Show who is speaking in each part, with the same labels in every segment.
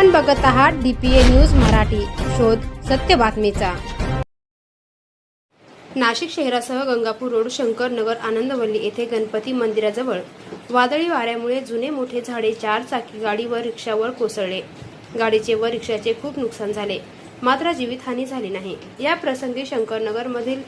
Speaker 1: आपण बघत आहात डीपीए न्यूज मराठी. शोध सत्य बातमीचा. नाशिक शहरासह गंगापूर रोड शंकरनगर आनंदवल्ली येथे गणपती मंदिराजवळ वादळी वाऱ्यामुळे जुने मोठे झाडे चार चाकी गाडी व रिक्षावर कोसळले. गाडीचे व रिक्षाचे खूप नुकसान झाले. मात्र जीवितहानी झाली नाही. या प्रसंगी शंकरनगरमधील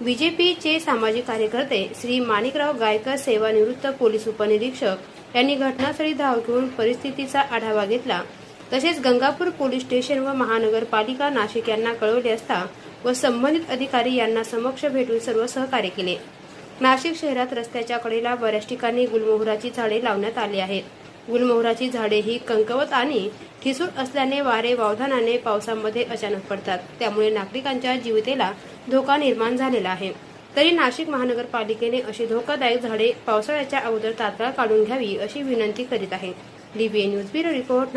Speaker 1: बीजेपीचे सामाजिक कार्यकर्ते श्री माणिकराव गायकर सेवानिवृत्त पोलीस उपनिरीक्षक यांनी घटनास्थळी धाव घेऊन परिस्थितीचा आढावा घेतला. तसेच गंगापूर पोलीस स्टेशन व महानगरपालिका नाशिक यांना कळवले असता व संबंधित अधिकारी यांना समक्ष भेटून सर्व सहकार्य केले. नाशिक शहरात रस्त्याच्या कडेला बऱ्याच ठिकाणी गुलमोहराची झाडे लावण्यात आली आहेत. गुलमोहराची झाडे ही कंकवत आणि ठिसूळ असल्याने वारे वावधानाने पावसामध्ये अचानक पडतात. त्यामुळे नागरिकांच्या जीवितेला धोका निर्माण झालेला आहे. तरी नाशिक महानगरपालिकेने अशी धोकादायक झाडे पावसाळ्याच्या अगोदर तात्काळ काढून घ्यावी अशी विनंती करीत आहे. DBA news bureau report